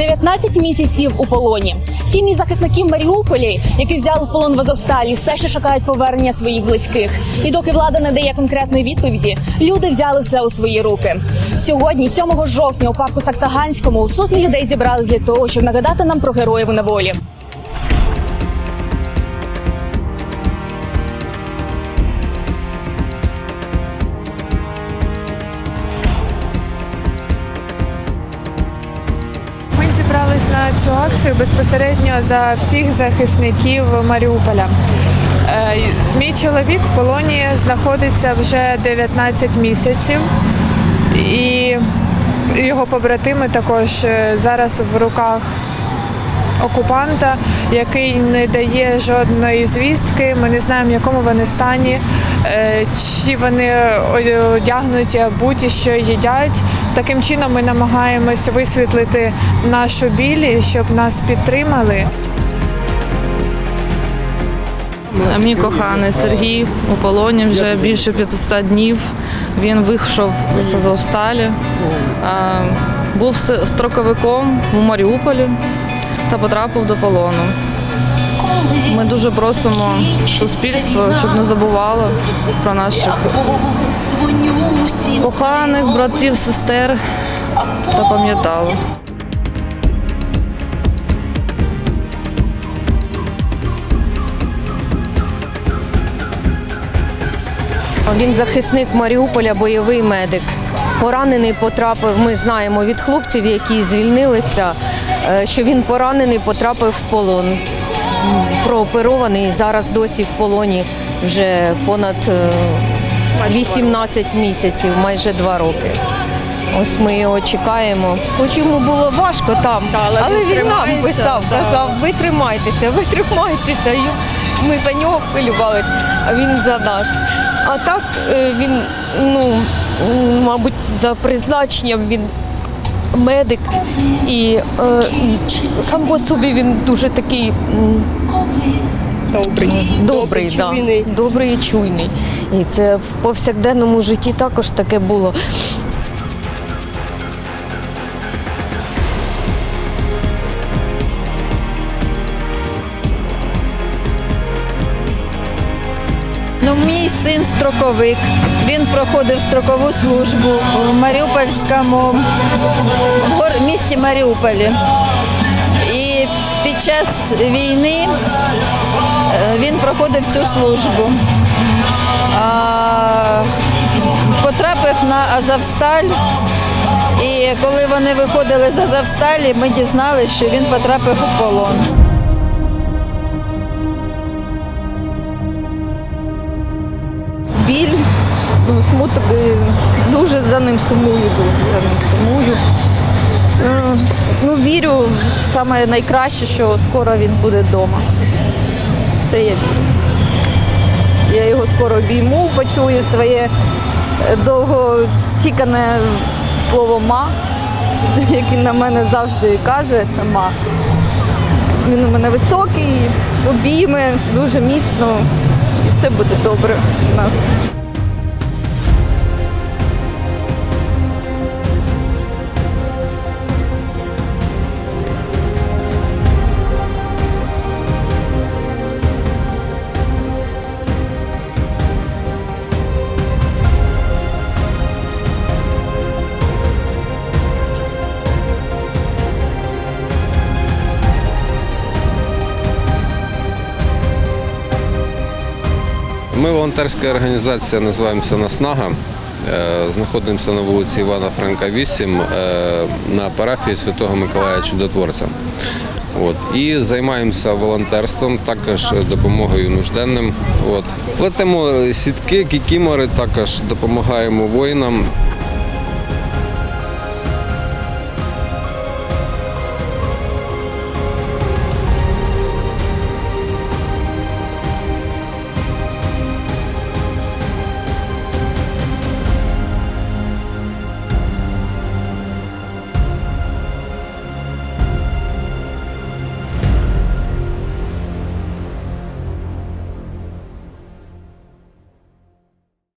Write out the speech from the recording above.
19 місяців у полоні. Сім'ї захисників Маріуполі, які взяли в полон в Азовсталі, все ще шукають повернення своїх близьких. І доки влада не дає конкретної відповіді, люди взяли все у свої руки. Сьогодні, 7 жовтня, у парку Саксаганському, сотні людей зібрали для того, щоб нагадати нам про героїв на неволі. На цю акцію безпосередньо за всіх захисників Маріуполя. Е, Мій чоловік в полоні знаходиться вже 19 місяців, і його побратими також е, зараз в руках окупанта, який не дає жодної звістки. Ми не знаємо, в якому вони стані, е, чи вони одягнуті, будь-що їдять. Таким чином ми намагаємось висвітлити нашу біль, щоб нас підтримали. Мій коханий Сергій у полоні вже більше 500 днів. Він вийшов з Азовсталі, був строковиком у Маріуполі та потрапив до полону. Ми дуже просимо суспільство, щоб не забувало про наших коханих братів, сестер та пам'ятало. Він захисник Маріуполя, бойовий медик. Поранений потрапив. Ми знаємо від хлопців, які звільнилися, що він поранений, потрапив в полон. Прооперований зараз досі в полоні вже понад е, 18 місяців, майже два роки. Ось ми його чекаємо. Хоч йому було важко там, але, він нам писав, казав, ви тримайтеся, ви тримайтеся. І Ми за нього хвилювались, а він за нас. А так е, він, ну, мабуть, за призначенням він медик і е, сам по собі він дуже такий. Добрий, Добрий, добрий, да. добрий і чуйний. І це в повсякденному житті також таке було. Ну, мій син строковик. Він проходив строкову службу в Маріупольському в місті Маріуполі. І під час війни е, він проходив цю службу. Потрапив на Азовсталь. І коли вони виходили з Азовсталі, ми дізналися, що він потрапив у полон. Біль, ну, смуток, дуже за ним сумую, дуже за ним сумую. Е, Ну, вірю саме найкраще, що скоро він буде вдома. Це я вірю. Я його скоро обійму, почую своє е, довгочікане слово ма, яке на мене завжди каже, це ма. Він у мене високий, обійме дуже міцно, все буде добре у нас. Ми волонтерська організація, називаємося Наснага. Е, Знаходимося на вулиці Івана Франка, 8 е, на парафії Святого Миколая Чудотворця. От. І займаємося волонтерством, також допомогою нужденним. От. Плетемо сітки, кікімори, також допомагаємо воїнам.